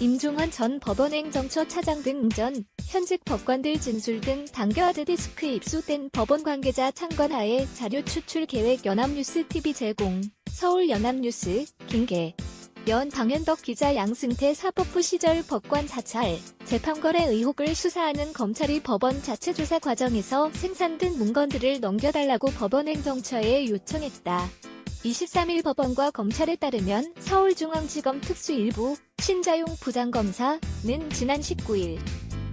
임종원 전 법원행정처 차장 등 전 현직 법관들 진술 등 당겨 하드 디스크 입수된 법원 관계자 참관하에 자료 추출 계획 연합뉴스 TV 제공 서울 연합뉴스 김계 연 방현덕 기자 양승태 사법부 시절 법관 자찰 재판거래 의혹을 수사하는 검찰이 법원 자체 조사 과정에서 생산된 문건들을 넘겨달라고 법원행정처에 요청했다. 23일 법원과 검찰에 따르면 서울중앙지검 특수일부 신자용 부장검사는 지난 19일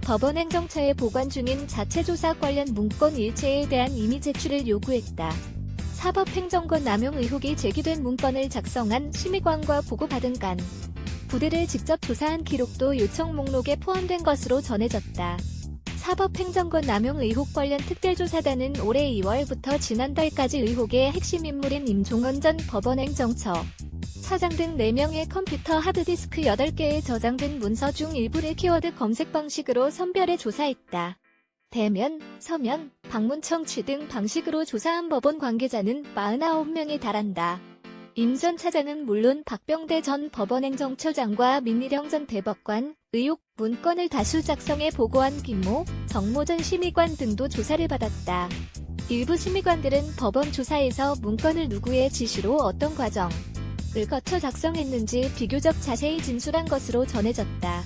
법원 행정처에 보관 중인 자체조사 관련 문건 일체에 대한 임의 제출을 요구했다. 사법행정권 남용 의혹이 제기된 문건을 작성한 심의관과 보고받은 간 부대를 직접 조사한 기록도 요청 목록에 포함된 것으로 전해졌다. 사법행정권 남용 의혹 관련 특별조사단은 올해 2월부터 지난달까지 의혹의 핵심 인물인 임종원 전 법원행정처 차장 등 4명의 컴퓨터 하드디스크 8개에 저장된 문서 중 일부를 키워드 검색 방식으로 선별해 조사했다. 대면, 서면, 방문 청취 등 방식으로 조사한 법원 관계자는 49명에 달한다. 임전 차장은 물론 박병대 전 법원행정처장과 민희령 전 대법관, 의혹 문건을 다수 작성해 보고한 김모, 정모 전 심의관 등도 조사를 받았다. 일부 심의관들은 법원 조사에서 문건을 누구의 지시로 어떤 과정을 거쳐 작성했는지 비교적 자세히 진술한 것으로 전해졌다.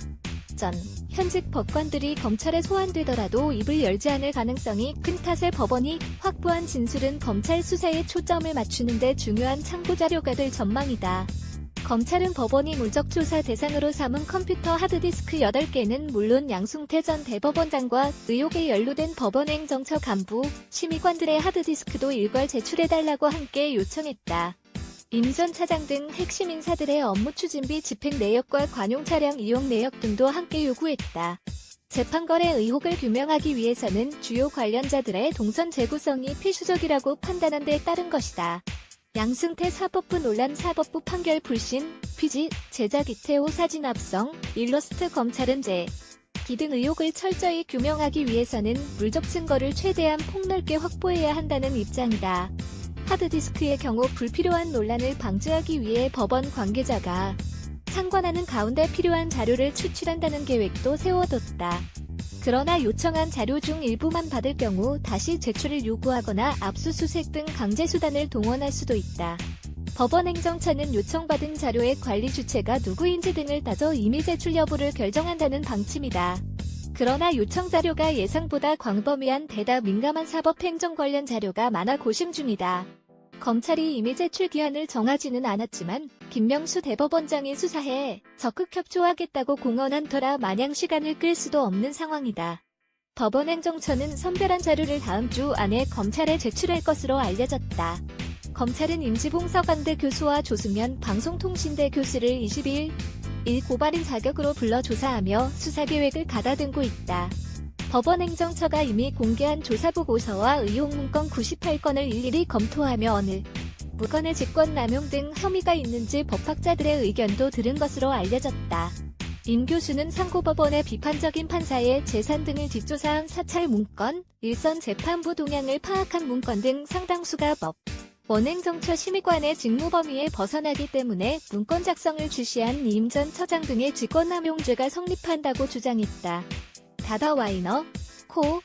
전 현직 법관들이 검찰에 소환되더라도 입을 열지 않을 가능성이 큰 탓에 법원이 확보한 진술은 검찰 수사에 초점을 맞추는 데 중요한 참고 자료가 될 전망이다. 검찰은 법원이 물적 조사 대상으로 삼은 컴퓨터 하드디스크 8개는 물론 양승태 전 대법원장과 의혹에 연루된 법원행정처 간부, 심의관들의 하드디스크도 일괄 제출해달라고 함께 요청했다. 임 전 차장 등 핵심 인사들의 업무 추진비 집행 내역과 관용 차량 이용 내역 등도 함께 요구했다. 재판거래 의혹을 규명하기 위해서는 주요 관련자들의 동선 재구성이 필수적이라고 판단한 데 따른 것이다. 양승태 사법부 논란 사법부 판결 불신, 피지, 제작 이태호 사진 합성, 일러스트 검찰은 제, 기등 의혹을 철저히 규명하기 위해서는 물적 증거를 최대한 폭넓게 확보해야 한다는 입장이다. 하드디스크의 경우 불필요한 논란을 방지하기 위해 법원 관계자가 상관하는 가운데 필요한 자료를 추출한다는 계획도 세워뒀다. 그러나 요청한 자료 중 일부만 받을 경우 다시 제출을 요구하거나 압수수색 등 강제수단을 동원할 수도 있다. 법원 행정처는 요청받은 자료의 관리 주체가 누구인지 등을 따져 임의 제출 여부를 결정한다는 방침이다. 그러나 요청 자료가 예상보다 광범위한 대다 민감한 사법행정 관련 자료가 많아 고심 중이다. 검찰이 임의 제출 기한을 정하지는 않았지만 김명수 대법원장이 수사해 적극 협조하겠다고 공언한 터라 마냥 시간을 끌 수도 없는 상황이다. 법원행정처는 선별한 자료를 다음 주 안에 검찰에 제출할 것으로 알려졌다. 검찰은 임지봉 서강대 교수와 조수면 방송통신대 교수를 22일 일 고발인 자격으로 불러 조사하며 수사 계획을 가다듬고 있다. 법원행정처가 이미 공개한 조사보고서와 의혹 문건 98건을 일일이 검토하며 어느 무건의 직권남용 등 혐의가 있는지 법학자들의 의견도 들은 것으로 알려졌다. 임 교수는 상고법원의 비판적인 판사의 재산 등을 뒷조사한 사찰 문건, 일선 재판부 동향을 파악한 문건 등 상당수가 법, 원행정처 심의관의 직무 범위에 벗어나기 때문에 문건 작성을 주시한 임 전 처장 등의 직권남용죄가 성립한다고 주장했다. 다더 와이너, 코,